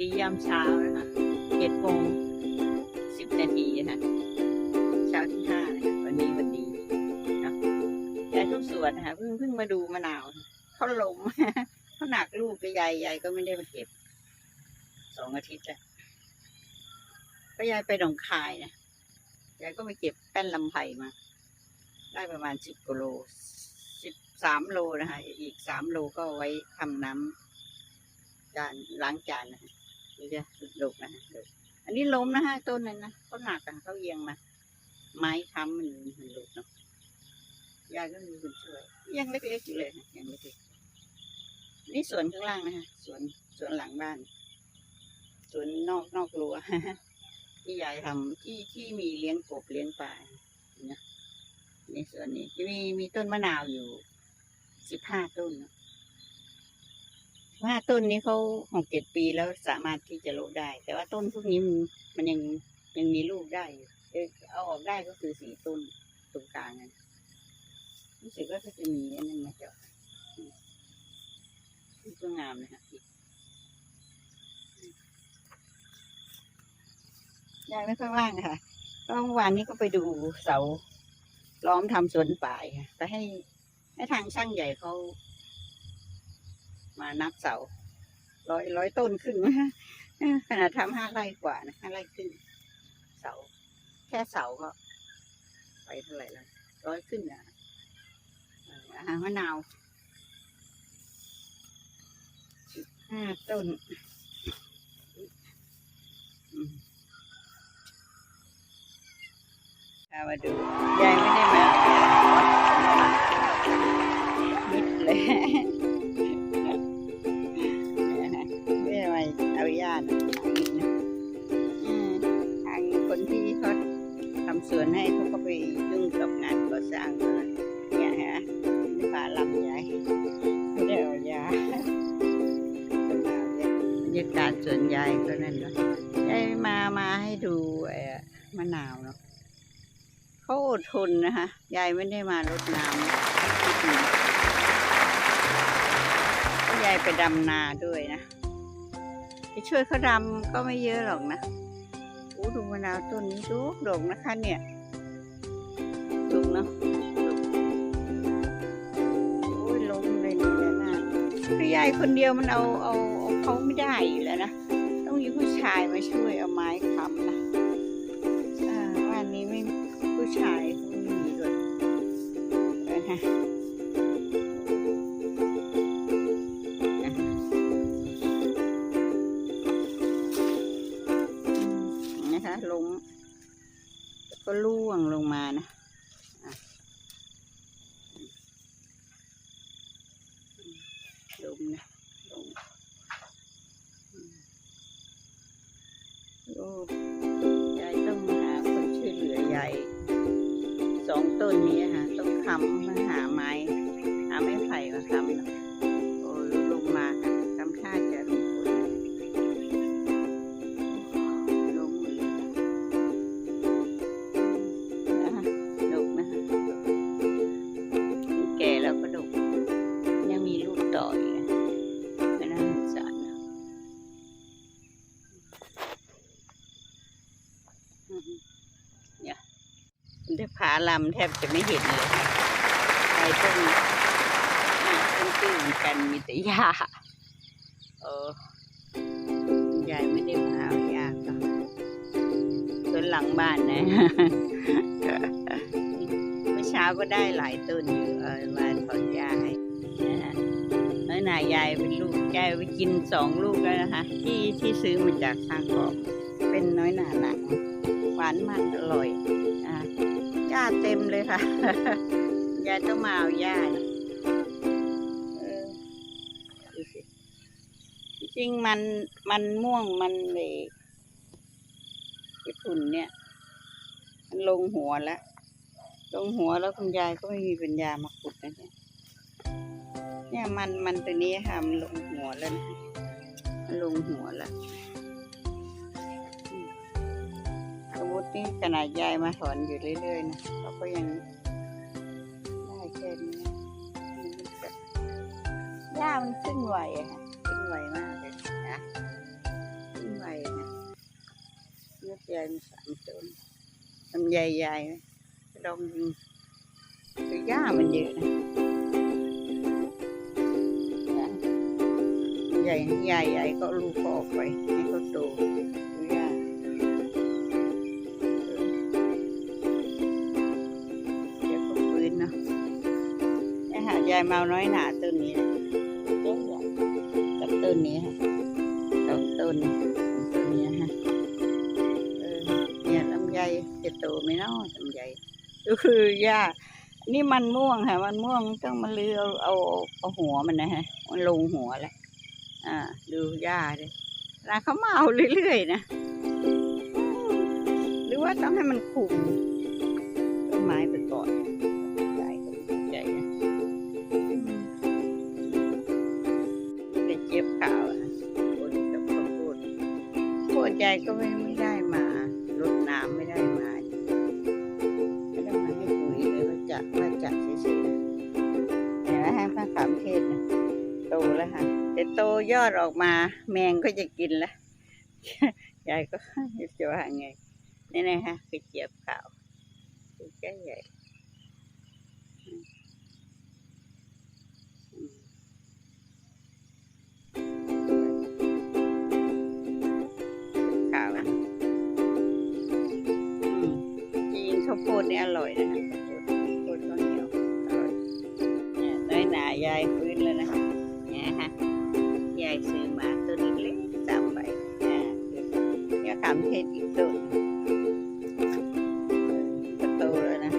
ดียามเช้านะคะเจ็ดโมงสิบนาทีนะคะเช้าที่ห้านะคะวันนี้วันดีเนาะยายทุกส่วนนะคะเพิ่งเพิ่งมาดูมะนาวเขาลมเขาหนักลูกกับยายยายก็ไม่ได้มาเก็บสองอาทิตย์แล้วก็ยายไปหนองคายนะยายก็ไปเก็บแป้นลำไผ่มา ได้ประมาณสิบกิโลสิบสามโลนะคะ อีกสามโลก็ไว้ทำน้ำจานล้างจานนะคะ ดูจะดุกนะคะดุอันนี้ล้มนะฮะต้นนั้นนะเขาหนักอะเขาเอียงมา ไม้ค้ำมันมันหลุดเนาะยายก็มีคนช่วยยังเล็กๆอยู่เลยนะยังเล็กๆนี่สวนข้างล่างนะคะสวนสวนหลังบ้านสวนนอกนอกรั้วที่ยายทำที่ที่มีเลี้ยงกบเลี้ยงปลานะในส่วนนี้จะมีมีต้นมะนาวอยู่สิบห้าต้น ว่าต้นนี้เขาหกเจ็ดปีแล้วสามารถที่จะโลดได้ แต่ว่าต้นพวกนี้มันมันยังยังมีลูกได้เออเอาออกได้ก็คือสี่ต้นตรงกลางนั้นรู้สึกว่าเขาจะมีอันนั้นมาเจ้าะนี่ก็งามนะฮะยายไม่ค่อยว่างค่ะก็เมื่อวานนี้ก็ไปดูเสาล้อมทำสวนป่าค่ะไปให้ให้ทางช่างใหญ่เขา มานับเสาร้อยร้อยต้นขึ้นไหมฮะขนาดทำห้าไร่กว่านะห้าไร่ขึ้น เสา แค่เสาก็ ไปเท่าไหร่แล้วร้อยขึ้นอะอาหารมะนาวห้าต้นมเอามาดูยายไม่ได้มามิดเลย สวนให้เขาก็ไปยุ่งกับงานก่อสร้างเนี่ยฮะฝาลำยายไม่ได้เอายาบรรยากาศสวนยายก็นั่นเนาะยายมามาให้ดูไอ้มะนาวเนาะเขาอดทนนะคะยายไม่ได้มารดน้ำยายไปดำนาด้วยนะไปช่วยเขาดำก็ไม่เยอะหรอกนะ อ้ดูมะนาวต้นนี้ดูดกนะคะเนี่ยดุกเนาะโอ้ยลมเลยนี่แหละนะพี่ยายคนเดียวมันเอาเอาเอาเขาไม่ได้อยู่แล้วนะ ต้องมีผู้ชายมาช่วยเอาไม้ ลำแทบจะไม่เห็นเลยไปต้นต้นตื้นกันมีแต่หญ้าเออยายไม่ได้มาเอาหญ้าก็ต้นหลังบ้านนะเมื่อเช้าก็ได้หลายต้นอยู่เออมาถอนหญ้าให้นะฮะน้อยหนายายเป็นลูกยายไปกินสองลูกแล้วนะคะ ที่ที่ซื้อมาจากทางกอบเป็นน้อยหนาหนังหวานมันอร่อย เต็มเลยค่ะ ยายต้องมาเอาหญ้านะเออดูสิจริงๆมันมันม่วงมันเลยญี่ปุ่นเนี่ย มันลงหัวแล้ว ลงหัวแล้วคุณยายก็ไม่มีปัญญามาขุดนะเนี่ยเนี่ยมันมันตัวนี้ค่ะมันลงหัวแล้วนะมันลงหัวแล้วสมมตินี่ขนาดยายมาถอนอยู่เรื่อยๆนะเรา ก็ยังได้แค่นี้นะมันจะหญ้ามันขึ้นไวอะค่ะขึ้นไวมากเลยนะยายมีสามต้นลำใหญ่ลองดูคือหญ้ามันเยอะนะใหญ่ใหญ่ใหญ่ก็ลูกก็ออกไปให้เขาโต ยายเมาน้อยหนาต้นนี้นะต้นใหญ่กับต้นนี้ค่ะสองต้นต้นนี้ฮะเออเนี่ยลำไยจะโตไหมเนาะลำไยก็คือหญ้านี่มันม่วงค่ะ มันม่วงต้องมาเลือเอาเอาเอาหัวมันนะฮะ มันลงหัวแล้วอ่า ดูหญ้าเลยแล้วเขาเอาเรื่อยๆนะ หรือว่าต้องให้มันคุม ดออกมา แมงก็จะกินล้วยายก็จะว่าไงนี่นะฮะคือเจี๊ยบขาวคือแก่ใหญ่อืมอืมขาวนะอืมจริงข้าวโพดนี่อร่อยนะข้าวโพดข้าวโพดข้าวเหนียวอร่อยเนี่ยน้อยหนายายฟื้นแล้วนะเนี่ยฮะายซื้อมาต้นเล็กๆสามใบนี่ยเนี่ยขามเทศอีกต้นก็โตแล้วนะ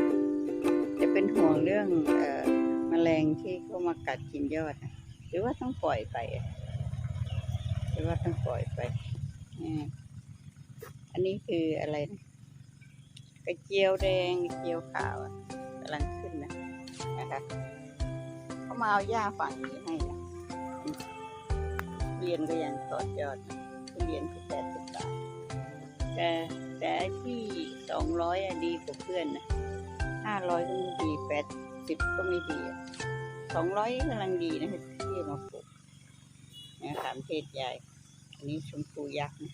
จะเป็นห่วงเรื่องเอ่อแมลงที่เข้ามากัดกินยอดนะหรือว่าต้องปล่อยไปหรือว่าต้องปล่อยไปนี่อันนี้คืออะไรนะกระเจียวแดงกระเจียวขาวกำลังขึ้นนะนะคะเขามาเอาหญ้าฝั่งนี้ให้นะ รียนก็ยังตอดยอดทุเรียนคือแปดสิบบาทแต่แต่ที่สองร้อยดีกว่าเพื่อนนะห้าร้อยก็ไม่ดีแปดสิบก็ไม่ดีสองร้อยกำลังดีนะที่เอามาปลูกเนี่ยขามเทศใหญ่อันนี้ชมพูยักษ์นะ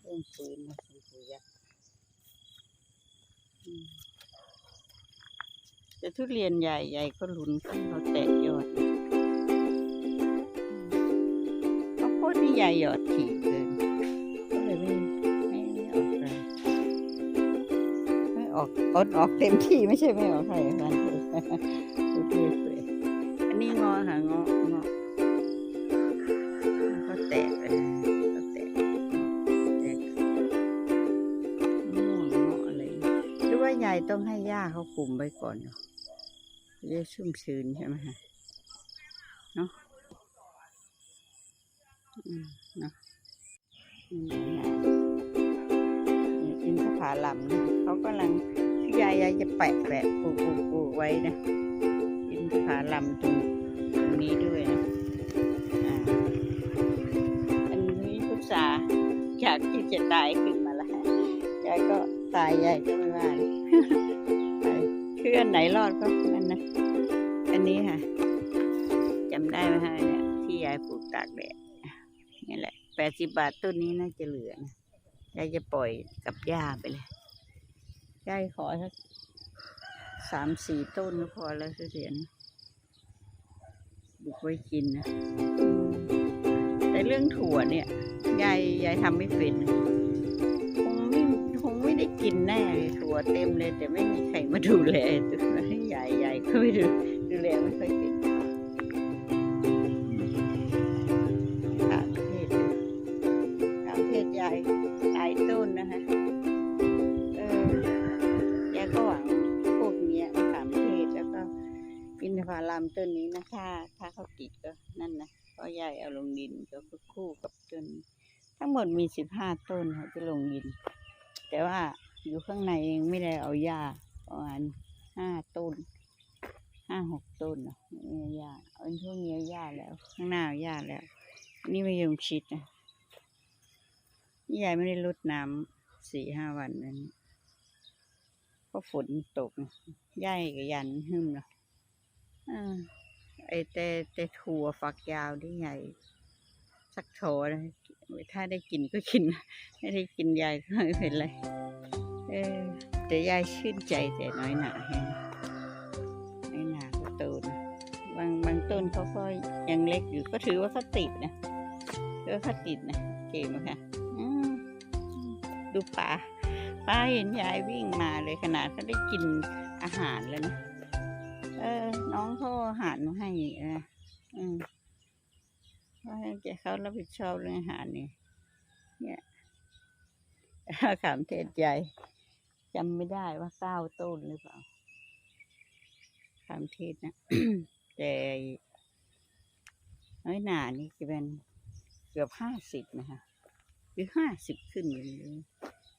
เริ่มฟื้นนะคุณปู่ยักษ์แต่ทุเรียนใหญ่ใหญ่ก็ลุ้นกันเขาแตกยอดนะ ข้าวโพดนี่ใหญ่ยอดถี่เกิน ก็เลยไม่ไม่ไม่ออกแรงไม่ออกอดออกเต็มที่ไม่ใช่ไม่ออกใครค่ะดูเรื่อยอันนี้งอค่ะงองอมันก็แตกเลยนะก็แตกแตกม่วงเงาะอะไรหรือว่ายายต้องให้ย่าเขาคุมไว้ก่อนเนาะจะได้ชุ่มชื้นใช่ไหมเนาะ อืมนะอืมนะนี่อินทผลัมนะเขากำลังคือยายยายจะแปะแปะปลูกปลูกปลูกไว้นะอินทผลัมตรงตรงนี้ด้วยนะอ่าอันนี้พุทราจากที่จะตายขึ้นมาแล้วยายก็ตายยายก็ไม่ว่าเลยไปคืออันไหนรอดก็นั่นนะอันนี้ค่ะจำได้ไหมฮะเนี่ยที่ยายปลูกตากแดด ดสิบบาทต้นนี้น่าจะเหลือนะยายจะปล่อยกับหญ้าไปเลยยายขอสักสามสี่ต้นก็พอแล้วเสียนบุกไว้กินนะ แต่เรื่องถั่วเนี่ยยายยายทำไม่เป็นคงไม่คงไม่ได้กินแน่ถั่วเต็มเลย แต่ไม่มีใครมาดูแลตัวให้ใหญ่ใหญ่ก็ไม่ดูดูแลไม่ค่อยเป็น ถ้าถ้าเขาติดก็นั่นนะก็ยายเอาลงดินก็คู่กับต้นทั้งหมดมีสิบห้าต้นค่ะที่ลงดิน แต่ว่าอยู่ข้างในเองไม่ได้เอาหญ้าประมาณห้าต้นห้าหกต้นเนาะไม่เอาหญ้าเอาช่วงนี้เอาหญ้าแล้ว ข้างหน้าเอาหญ้าแล้ว นี่ไม่ยงชิดนะนี่ยายไม่ได้รดน้ำสี่ห้าวันนั้นเพราะฝนตกนะหญ้ากับยันหึมเนาะอ่า ไอแต่แต่ถั่วฝักยาวที่ใหญ่ สักโถเลยถ้าได้กินก็กิน ไม่ได้กินยายก็ไม่เป็นไรเออแต่ยายชื่นใจแต่น้อยหนาแฮะน้อยหนาก็โตนะบางบางต้นเขาก็ยังเล็กอยู่ก็ถือว่าเขาติดนะถือว่าเขาติดนะเก่งมค่ะอืมดูป่าป้าเห็นยายวิ่งมาเลยขนาดเขาได้กินอาหารแล้วนะ เออ น้องเขาอาหารมาให้อ,อืมว่าให้แกเขารับผิดชอบเรื่องอาหารนี่เนี่ยขามเทศใหญ่จำไม่ได้ว่าเก้าต้นหรือเปล่าขามเทศนะแต่น้อยหนานี่จะเป็นเกือบห้าสิบนะคะหรือห้าสิบขึ้นอยู่เลย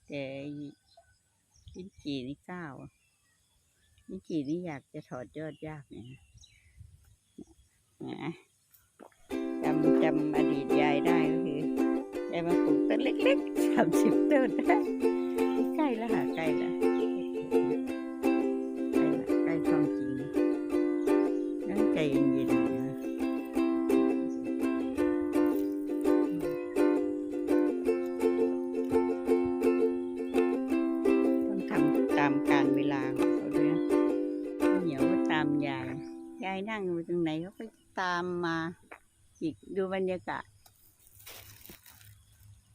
แต่ลิ้นจี่นี่เก้าอะ นจี่นี่อยากจะถอดยอดยากเนี่ยนะจำจำอดีตยายได้ก็คือ ยายมาปลูกต้นเล็กๆสามสิบต้นได้ ยากาศ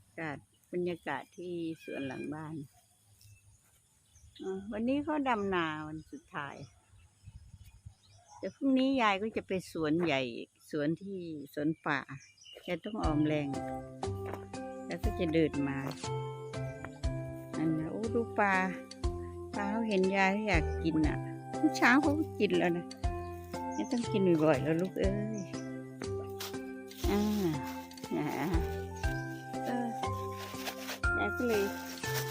อากาศบรรยากาศที่สวนหลังบ้าน วันนี้เขาดำนาวันสุดท้าย แต่พรุ่งนี้ยายก็จะไปสวนใหญ่ สวนที่สวนป่าแกต้องออมแรง แล้วก็จะเดินมาอันนะโอ้ดูปลาปลาเขาเห็นยายเขาอยากกินอะเมื่อเช้าเขาก็กินแล้วนะไม่ต้องกินบ่อยๆแล้วลูกเอ้ย อ่านะเออยายก็เลย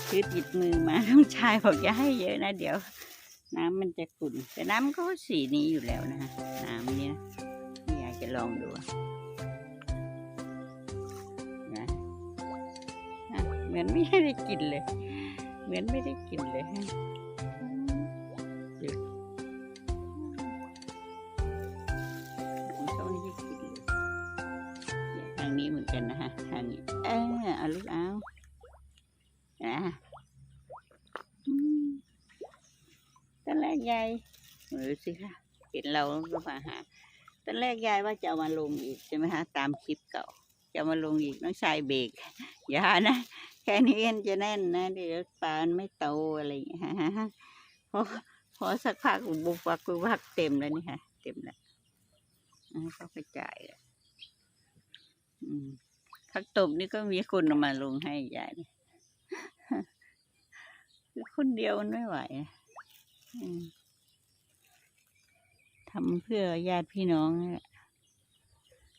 ถือติดมือมาน้องชายบอกอย่าให้เยอะนะเดี๋ยว น้ำมันจะขุ่นแต่น้ำก็สีนี้อยู่แล้วนะฮะน้ำเนี้ยนี่ยายจะลองดูนะนะเหมือนไม่ได้กินเลย เหมือนไม่ได้กินเลยฮะ กันนะฮะทางนี้เออเอาลูกเอาอะตอนแรกยายดูสิค่ะเห็นเราก็มาหาตอนแรกยายว่าจะเอามาลงอีกใช่ไหมคะตามคลิปเก่า จะมาลงอีกน้องชายเบรกอย่านะแค่นี้มันจะแน่นนะเดี๋ยวปลานไม่โตอะไรอย่างเงี้ยฮะพอพอสักพักบุกวักบุกวักเต็มแล้วนี่ค่ะ เต็มแล้วอ่าก็กระจายแล้ว ผักตบนี่ก็มีคนเอามาลงให้ยายเนี่ยคือคนเดียวมันไม่ไหวทำเพื่อญาติพี่น้อง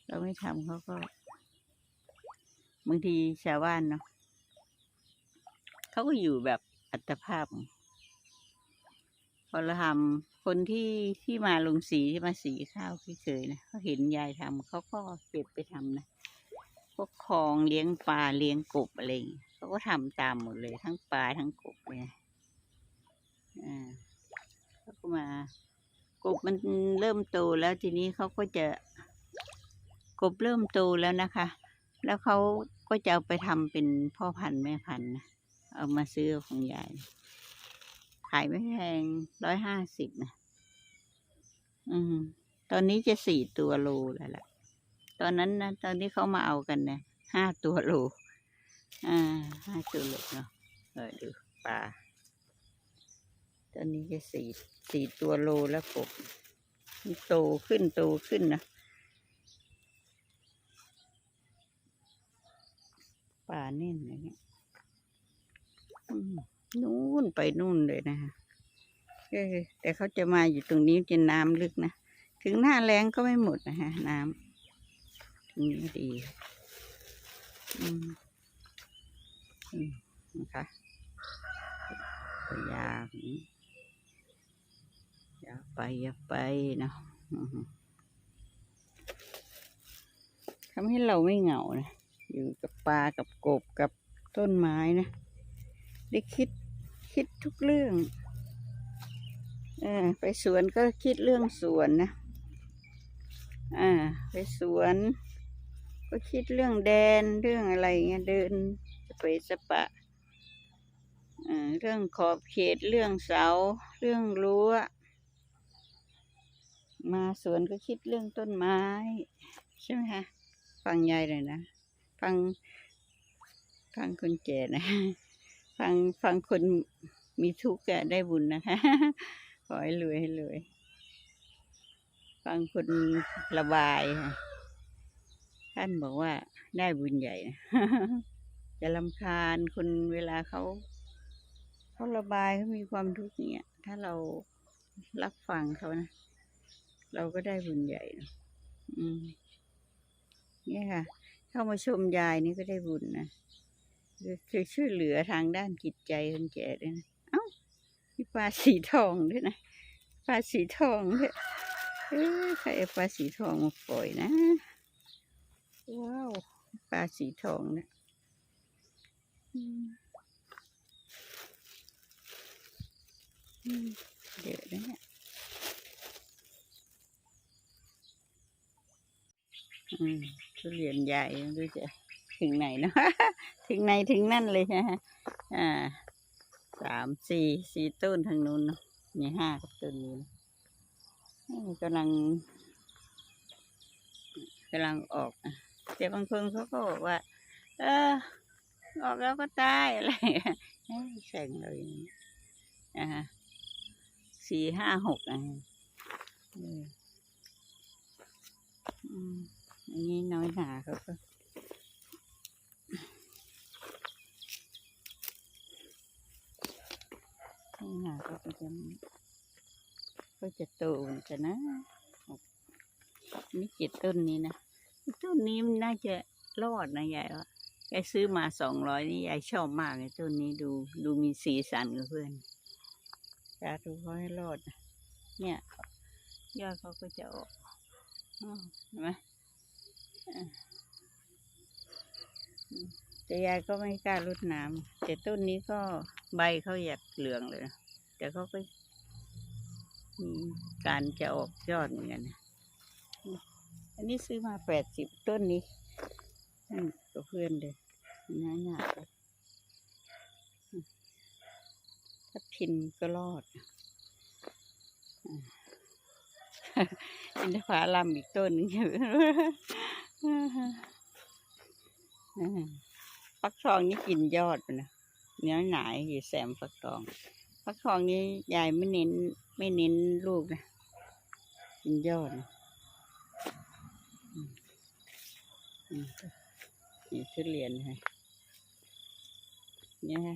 เราไม่ทำเขาก็บางทีชาวบ้านเนาะเขาก็อยู่แบบอัตภาพ พอเราทำคนที่ที่มาลงสีที่มาสีข้าวพี่เคยนะเขาเห็นยายทำเขาก็เก็บไปทำนะ วกคลองเลี้ยงปลาเลี้ยงกบอะไรเขาก็ทำตามหมดเลยทั้งปลาทั้งกบเลยอ่าเขาก็มากบมันเริ่มโตแล้วทีนี้เขาก็จะกบเริ่มโตแล้วนะคะ แล้วเขาก็จะเอาไปทำเป็นพ่อพันธุ์แม่พันธุ์นะเอามาซื้อของยายขายไม่แพงร้อยห้าสิบนะ อืม ตอนนี้จะสี่ตัวโลแล้วล่ะ ตอนนั้นนะตอนที่เขามาเอากันเนี่ยห้าตัวโลอ่าห้าตัวโลเนาะเออดูปลาตอนนี้จะสี่สี่ตัวโลแล้วกบโตขึ้นโตขึ้นนะป่าแน่นเลยเนี่ยนู่นไปนู่นเลยนะคะเออแต่เขาจะมาอยู่ตรงนี้จะน้ำลึกนะ ถึงหน้าแรงก็ไม่หมดนะฮะ น้ำ นี้ดี อืมอืมนะคะพยายามอย่าไปอย่าไปเนาะทำให้เราไม่เหงานะ อยู่กับปลากับกบกับต้นไม้นะ ได้คิดคิดทุกเรื่องอไปสวนก็คิดเรื่องสวนนะ อ่า ไปสวน ก็คิดเรื่องแดนเรื่องอะไรเงี้ยเดินสเปซสปะอ่าเรื่องขอบเขตเรื่องเสา เรื่องรั้ว มาสวนก็คิดเรื่องต้นไม้ ใช่ไหมคะฟังยายเลยนะฟังฟังคนแก่นะ ฟังฟังคนมีทุกข์อะได้บุญนะคะขอให้รวยให้รวย ฟังคนระบายค่ะ ท่านบอกว่าได้บุญใหญ่จะลำคาญคนเวลาเขาเขาระบายเขามีความทุกข์เงี้ยถ้าเรารับฟังเขานะ เราก็ได้บุญใหญ่นะอืมเนี่ยค่ะ เข้ามาชมยายนี่ก็ได้บุญนะคือช่วยเหลือทางด้านจิตใจคนแก่ด้วยนะ เอ้ามีปลาสีทองด้วยนะปลาสีทองด้วยเอ้ยใครเอาปลาสีทองมาปล่อยนะ ว้าวปลาสีทองเนะอืมอืมเดี๋ยวนะเนี่ยอืมทุเรียนใหญ่ไม่รู้จะถึงไหนเนอะถึงไหนถึงนั่นเลยนะฮะอ่าสามสี่สี่ต้นทางนู้นเนอะมีห้ากับต้นนี้นะนี่กำลังกำลังออกนะ แต่บางคนเขาก็บอกว่า เออออกแล้วก็ตายอะไรแข่งเลยอ่าสี่ห้าหกอะอันนี้น้อยหนาเขาก็หนาก็จะก็จะโตเหมือนกันนะนี่เจ็ดต้นนี้นะ ต้นนี้มันน่าจะรอดนะยายว่ายายซื้อมาสองร้อยนี่ยายชอบมากเลยต้นนี้ดูดูมีสีสันกับเพื่อนยาดูเขาให้รอด เนี่ย ยอดเขาก็จะออกอ้อเห็นไหมแต่ยายก็ไม่กล้ารดน้ำแต่ต้นนี้ก็ใบเขาอยากเหลืองเลย แต่เขาก็มีการจะออกยอดเหมือนกันนะ อันนี้ซื้อมาแปดสิบต้นนี้กับเพื่อนเลยน่าหนาทับทิมก็รอดอินทผลัมอีกต้นหนึงอยู่ฟักทองนี่กินยอดนนะเนื้อหนาอยู่แซมฟักทอง ฟักทองนี้ยายไม่เน้นไม่เน้นลูกนะกินยอดนะอืมอืม นี่ทุเรียนค่ะเนี่ยค่ะ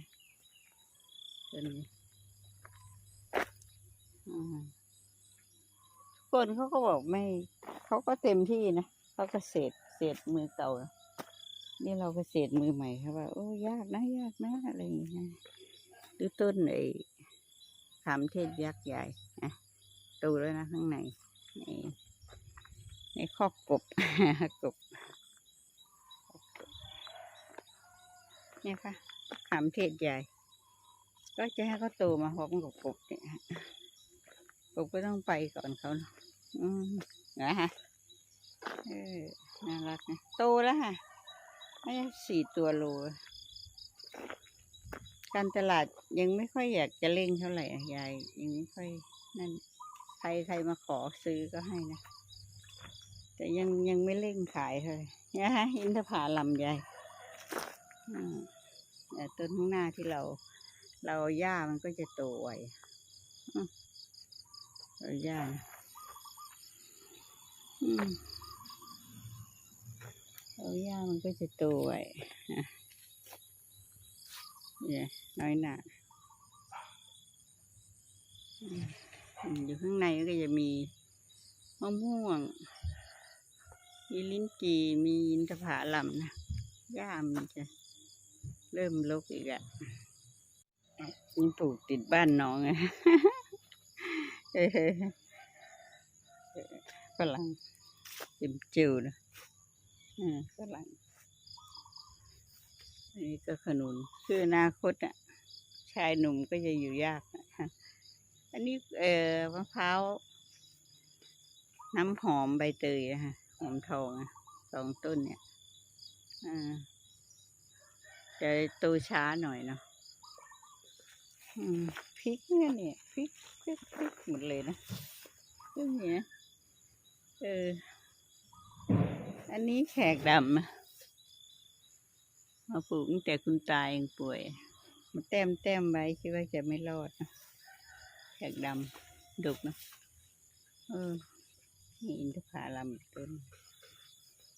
ต้นนี้อ่าทุกคนเขาก็บอกไม่ เขาก็เต็มที่นะเขาก็เศษเศษมือเก่า นี่เราก็เศษมือใหม่ครับว่า โอ้ยากนะยากนะอะไรอย่างเงี้ยดูต้นไอ้ขามเทศยักษ์ใหญ่นะดูแล้วนะข้างในในในคอกกบกบ เนี่ยค่ะขามเทศใหญ่ ก็จะให้เขาโตมาพร้อมกับกบเนี่ยฮะกบก็ต้องไปก่อนเขาเนอะอืมนะฮะเออน่ารักนะโตแล้วค่ะไม่ใช่สี่ตัวโลการตลาดยังไม่ค่อยอยากจะเร่งเท่าไหร่ยายยังไม่ค่อยนั่นใครใครมาขอซื้อก็ให้นะ แต่ยังยังไม่เร่งขายเท่าไหร่นะฮะอินทผลัมยายอืม ต่ต้นข้างหน้าที่เรา เราหญ้ามันก็จะโตไวเราหญ้าเราหญ้ามันก็จะโตไวเนี่ยน้อยหนาอืมอืมอยู่ข้างในก็จะมีมะม่วง มีลิ้นจี่มีอินทผลัมนะหญ้ามันจะ เริ่มลกอีกอะนี่ปลูกติดบ้านน้องอะฝรั่งเต็มจิ๋วนะอ่าฝรั่งนนี้ก็ขนุนคืออนาคตอะชายหนุ่มก็จะอยู่ยาก อันนี้เอ่อมะพร้าวน้ำหอมใบเตยอะฮะหอมทองอะสองต้นเนี่ย อ่า จะโตช้าหน่อยเนาะพริกเนี่ยเนี่ยพริกพริกพริกหมดเลยนะเรื่องเนี้ยเออ อันนี้แขกดำมาปลูกตั้งแต่คุณตายยังป่วย มาแต้มแต้มไว้คิดว่าจะไม่รอดนะแขกดำดกนะเออนี่อินทผลัมต้น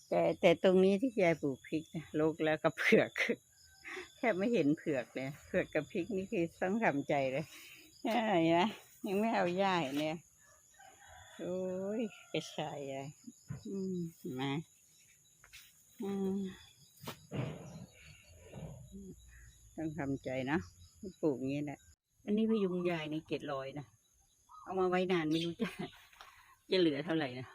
แต่แต่ตรงนี้ที่ยายปลูกพริกนะโลกแล้วก็เผือก แทบไม่เห็นเผือกเลยเผือกกับพริกนี่คือต้องทำใจเลยเห็นไหมยังไม่เอาหญ้าเนเนี่ยโอ้ยกระชายยายอืมเห็นไหมอืมต้องทำใจนะปลูกอย่างนี้แหละอันนี้พยุงยายในเกล็ดลอยนะเอามาไว้นานไม่รู้จะจะเหลือเท่าไหร่นะ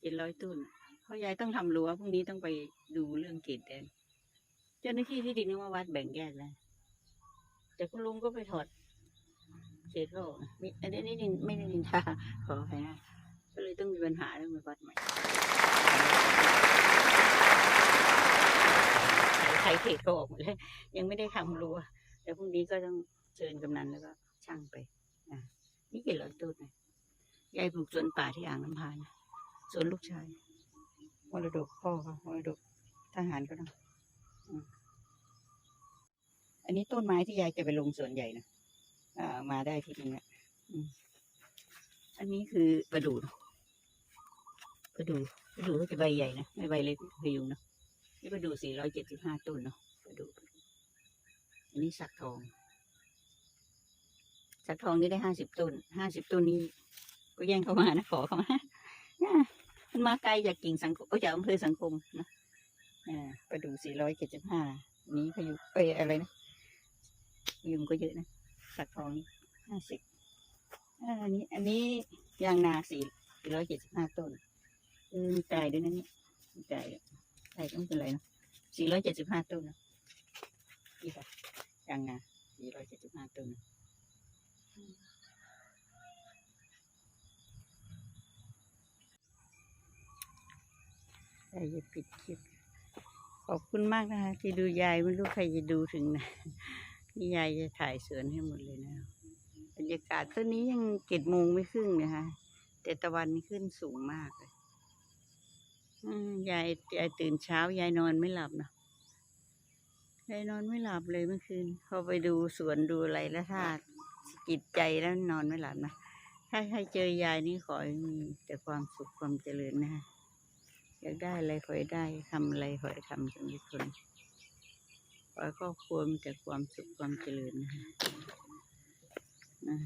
เกล็ดร้อยต้นเพราะยายต้องทำรั้วพรุ่งนี้ต้องไปดูเรื่องเกตแดน เจ้าหน้าที่ที่ดินนึกว่าวัดแบ่งแยกแล้วแต่คุณลุงก็ไปถอดเศษโลกมีอันนี้นี่ไม่ได้ดินทาขออภัยนะก็เลยต้องมีปัญหาเรื่องวัดใหม่ใครเทศก็ออกหมดเลยยังไม่ได้ทำรั้วแต่พรุ่งนี้ก็ต้องเชิญกำนันแล้วก็ช่างไปนะนี่เกล็ดร้อยต้นนะยายปลูกสวนป่าที่อ่างน้ำพานะสวนลูกชายมรดกพ่อค่ะมรดกทหารก็ต้อง อันนี้ต้นไม้ที่ยายจะไปลงส่วนใหญ่นะอ่ามาได้ที่ตรงเนี้ยอืมอันนี้คือประดู่ประดู่ประดู่ก็จะใบใหญ่นะไม่ใบเล็กพยุงเนอะนี่ประดู่สี่ร้อยเจ็ดสิบห้าต้นเนาะประดู่อันนี้สักทอง สักทองนี่ได้ห้าสิบต้นห้าสิบต้นนี้ ก็แย่งเข้ามานะขอเข้ามามันมาไกลจากกิ่งสังคมก็จากอำเภอสังคมนะอ่าไปดูสี่ร้อยเจ็ดสิบห้านี้พยุเอ้ยอะไรนะ ยุงก็เยอะนะสักทองห้าสิบอันนี้ อันนี้ยางนาสี่ร้อยเจ็ดสิบห้าต้นมีตายด้วยนะนี่มีตายตายก็ไม่เป็นไรนะสี่ร้อยเจ็ดสิบห้าต้นนะนี่ค่ะยางนาสี่ร้อยเจ็ดสิบห้าต้นนะยายจะปิดคลิปขอบคุณมากนะคะ ที่ดูยายไม่รู้ใครจะดูถึงนะ นี่ยายจะถ่ายสวนให้หมดเลยนะบรรยากาศตอนนี้ยังเจ็ดโมงไม่ครึ่งนะคะแต่ตะวันขึ้นสูงมากเลยยายยายตื่นเช้ายายนอนไม่หลับนะยายนอนไม่หลับเลยเมื่อคืนพอไปดูสวนดูอะไรแล้วถ้าจิตใจแล้วนอนไม่หลับนะถ้าใครเจอยายนี่ขอให้มีแต่ความสุขความเจริญนะคะอยากได้อะไรขอให้ได้ทำอะไรขอให้ทำจนทุกคน ขอให้ครอบครัวมีแต่ความสุขความเจริญนะคะอ่า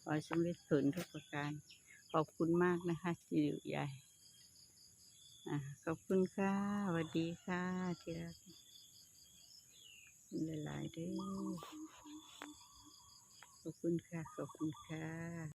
ขอให้สำเร็จผลทุกประการ ขอบคุณมากนะคะที่อยู่ใหญ่อ่าขอบคุณค่ะสวัสดีค่ะที่รักหลายๆด้อขอบคุณค่ะ ขอบคุณค่ะ